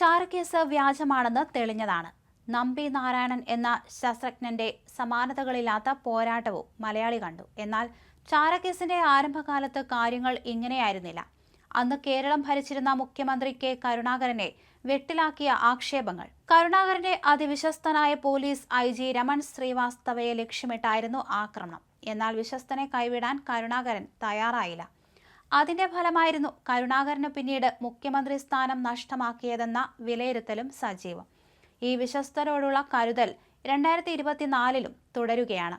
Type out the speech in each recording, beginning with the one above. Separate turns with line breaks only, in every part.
ചാരക്കേസ് വ്യാജമാണെന്ന് തെളിഞ്ഞതാണ്. നമ്പി നാരായണൻ എന്ന ശാസ്ത്രജ്ഞന്റെ സമാനതകളില്ലാത്ത പോരാട്ടവും മലയാളി കണ്ടു. എന്നാൽ ചാരക്കേസിന്റെ ആരംഭകാലത്ത് കാര്യങ്ങൾ ഇങ്ങനെയായിരുന്നില്ല. അന്ന് കേരളം ഭരിച്ചിരുന്ന മുഖ്യമന്ത്രി കെ കരുണാകരനെ വെട്ടിലാക്കിയ ആക്ഷേപങ്ങൾ. കരുണാകരന്റെ അതിവിശ്വസ്തനായ പോലീസ് ഐ ജി രമൺ ശ്രീവാസ്തവയെ ലക്ഷ്യമിട്ടായിരുന്നു ആക്രമണം. എന്നാൽ വിശ്വസ്തനെ കൈവിടാൻ കരുണാകരൻ തയ്യാറായില്ല. അതിന്റെ ഫലമായിരുന്നു കരുണാകരന് പിന്നീട് മുഖ്യമന്ത്രി സ്ഥാനം നഷ്ടമാക്കിയതെന്ന വിലയിരുത്തലും സജീവം. ഈ വിശ്വസ്തരോടുള്ള കരുതൽ രണ്ടായിരത്തി ഇരുപത്തിനാലിലും തുടരുകയാണ്.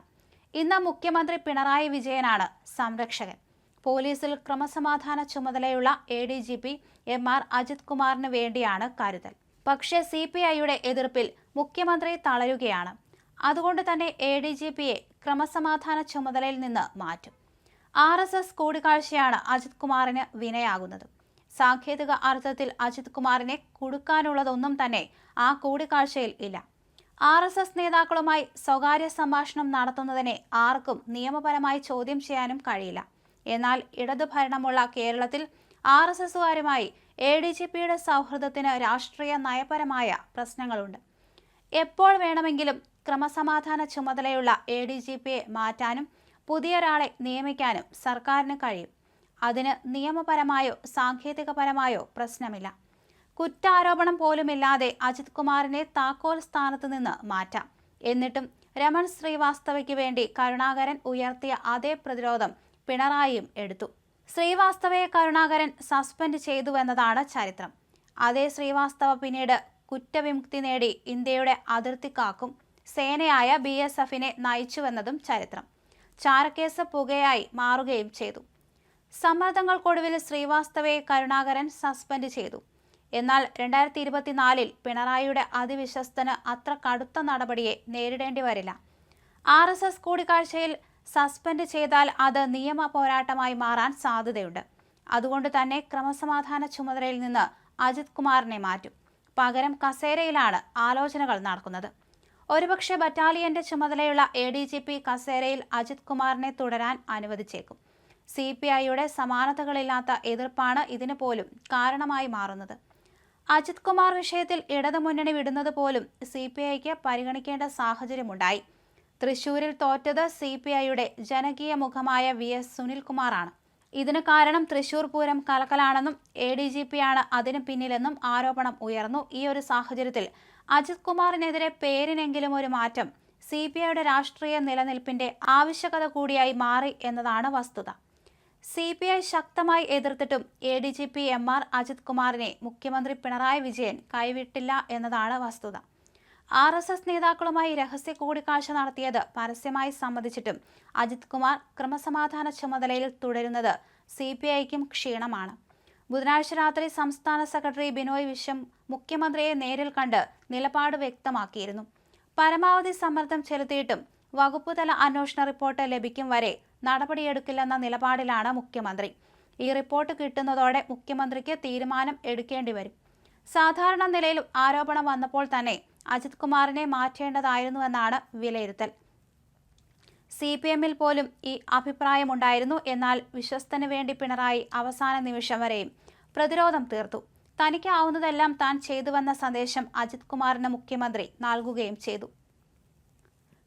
ഇന്ന് മുഖ്യമന്ത്രി പിണറായി വിജയനാണ് സംരക്ഷകൻ. പോലീസിൽ ക്രമസമാധാന ചുമതലയുള്ള A D G P M R Ajith കുമാറിന് വേണ്ടിയാണ് കരുതൽ. പക്ഷേ സി പി ഐയുടെ എതിർപ്പിൽ മുഖ്യമന്ത്രി തളരുകയാണ്. അതുകൊണ്ട് തന്നെ എ ഡി ജി പിയെ ക്രമസമാധാന ചുമതലയിൽ നിന്ന് മാറ്റും. ആർ എസ് എസ് കൂടിക്കാഴ്ചയാണ് അജിത് കുമാറിന് വിനയാകുന്നത്. സാങ്കേതിക അർത്ഥത്തിൽ അജിത് കുമാറിനെ കുടുക്കാനുള്ളതൊന്നും തന്നെ ആ കൂടിക്കാഴ്ചയിൽ ഇല്ല. ആർ എസ് എസ് നേതാക്കളുമായി സ്വകാര്യ സംഭാഷണം നടത്തുന്നതിനെ ആർക്കും നിയമപരമായി ചോദ്യം ചെയ്യാനും കഴിയില്ല. എന്നാൽ ഇടതു ഭരണമുള്ള കേരളത്തിൽ ആർ എസ് എസുകാരുമായി എ ഡി ജി പിയുടെ സൗഹൃദത്തിന് രാഷ്ട്രീയ നയപരമായ പ്രശ്നങ്ങളുണ്ട്. എപ്പോൾ വേണമെങ്കിലും ക്രമസമാധാന ചുമതലയുള്ള എ ഡി ജി പിയെ മാറ്റാനും പുതിയൊരാളെ നിയമിക്കാനും സർക്കാരിന് കഴിയും. അതിന് നിയമപരമായോ സാങ്കേതികപരമായോ പ്രശ്നമില്ല. കുറ്റാരോപണം പോലുമില്ലാതെ അജിത് കുമാറിനെ താക്കോൽ സ്ഥാനത്ത് നിന്ന് മാറ്റാം. എന്നിട്ടും രമൺ ശ്രീവാസ്തവയ്ക്ക് വേണ്ടി കരുണാകരൻ ഉയർത്തിയ അതേ പ്രതിരോധം പിണറായിയും എടുത്തു. ശ്രീവാസ്തവയെ കരുണാകരൻ സസ്പെൻഡ് ചെയ്തുവെന്നതാണ് ചരിത്രം. അതേ ശ്രീവാസ്തവ പിന്നീട് കുറ്റവിമുക്തി നേടി ഇന്ത്യയുടെ അതിർത്തി കാക്കും സേനയായ ബി എസ് എഫിനെ നയിച്ചുവെന്നതും ചരിത്രം. ചാരക്കേസ് പുകയായി മാറുകയും ചെയ്തു. സമ്മർദ്ദങ്ങൾക്കൊടുവിൽ ശ്രീവാസ്തവയെ കരുണാകരൻ സസ്പെൻഡ് ചെയ്തു. എന്നാൽ രണ്ടായിരത്തി ഇരുപത്തിനാലിൽ പിണറായിയുടെ അതിവിശ്വസ്തന് അത്ര കടുത്ത നടപടിയെ നേരിടേണ്ടി വരില്ല. ആർ എസ് എസ് കൂടിക്കാഴ്ചയിൽ സസ്പെൻഡ് ചെയ്താൽ അത് നിയമ പോരാട്ടമായി മാറാൻ സാധ്യതയുണ്ട്. അതുകൊണ്ട് തന്നെ ക്രമസമാധാന ചുമതലയിൽ നിന്ന് അജിത് കുമാറിനെ മാറ്റും. പകരം കസേരയിലാണ് ആലോചനകൾ നടക്കുന്നത്. ഒരുപക്ഷെ ബറ്റാലിയന്റെ ചുമതലയുള്ള എ ഡി ജി പി കസേരയിൽ അജിത് കുമാറിനെ തുടരാൻ അനുവദിച്ചേക്കും. സി പി ഐയുടെ സമാനതകളില്ലാത്ത എതിർപ്പാണ് ഇതിന് പോലും കാരണമായി മാറുന്നത്. അജിത് കുമാർ വിഷയത്തിൽ ഇടതുമുന്നണി വിടുന്നത് പോലും സി പി ഐക്ക് പരിഗണിക്കേണ്ട സാഹചര്യമുണ്ടായി. തൃശൂരിൽ തോറ്റത് സി പി ഐയുടെ ജനകീയ മുഖമായ വി എസ് സുനിൽകുമാറാണ്. ഇതിന് കാരണം തൃശൂർ പൂരം കലക്കലാണെന്നും എ ഡി ജി പി ആണ് അതിന് പിന്നിലെന്നും ആരോപണം ഉയർന്നു. ഈ ഒരു സാഹചര്യത്തിൽ അജിത് കുമാറിനെതിരെ പേരിനെങ്കിലും ഒരു മാറ്റം സി പി ഐയുടെ രാഷ്ട്രീയ നിലനിൽപ്പിന്റെ ആവശ്യകത കൂടിയായി മാറി എന്നതാണ് വസ്തുത. സി പി ഐ ശക്തമായി എതിർത്തിട്ടും A D G P M R Ajith കുമാറിനെ മുഖ്യമന്ത്രി പിണറായി വിജയൻ കൈവിട്ടില്ല എന്നതാണ് വസ്തുത. ആർ എസ് എസ് നേതാക്കളുമായി രഹസ്യ കൂടിക്കാഴ്ച നടത്തിയത് പരസ്യമായി സമ്മതിച്ചിട്ടും അജിത് കുമാർ ക്രമസമാധാന ചുമതലയിൽ തുടരുന്നത് സി പി ഐക്കും ക്ഷീണമാണ്. ബുധനാഴ്ച രാത്രി സംസ്ഥാന സെക്രട്ടറി ബിനോയ് വിശ്വം മുഖ്യമന്ത്രിയെ നേരിൽ കണ്ട് നിലപാട് വ്യക്തമാക്കിയിരുന്നു. പരമാവധി സമ്മർദ്ദം ചെലുത്തിയിട്ടും വകുപ്പുതല അന്വേഷണ റിപ്പോർട്ട് ലഭിക്കും വരെ നടപടിയെടുക്കില്ലെന്ന നിലപാടിലാണ് മുഖ്യമന്ത്രി. ഈ റിപ്പോർട്ട് കിട്ടുന്നതോടെ മുഖ്യമന്ത്രിക്ക് തീരുമാനം എടുക്കേണ്ടി വരും. സാധാരണ നിലയിൽ ആരോപണം വന്നപ്പോൾ തന്നെ അജിത് കുമാറിനെ മാറ്റേണ്ടതായിരുന്നുവെന്നാണ് വിലയിരുത്തൽ. സി പി എമ്മിൽ പോലും ഈ അഭിപ്രായമുണ്ടായിരുന്നു. എന്നാൽ വിശ്വസ്തന് വേണ്ടി പിണറായി അവസാന നിമിഷം വരെയും പ്രതിരോധം തീർത്തു. തനിക്കാവുന്നതെല്ലാം താൻ ചെയ്തുവെന്ന സന്ദേശം അജിത് കുമാറിന് മുഖ്യമന്ത്രി നൽകുകയും ചെയ്തു.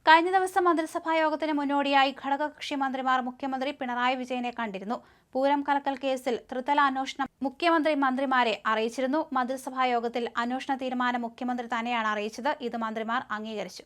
കഴിഞ്ഞ ദിവസം മന്ത്രിസഭാ യോഗത്തിന് മുന്നോടിയായി ഘടകകക്ഷി മന്ത്രിമാർ മുഖ്യമന്ത്രി പിണറായി വിജയനെ കണ്ടിരുന്നു. പൂരം കലക്കൽ കേസിൽ ത്രിതല അന്വേഷണം മുഖ്യമന്ത്രി മന്ത്രിമാരെ അറിയിച്ചിരുന്നു. മന്ത്രിസഭാ യോഗത്തിൽ അന്വേഷണ തീരുമാനം മുഖ്യമന്ത്രി തന്നെയാണ് അറിയിച്ചത്. ഇത് മന്ത്രിമാർ അംഗീകരിച്ചു.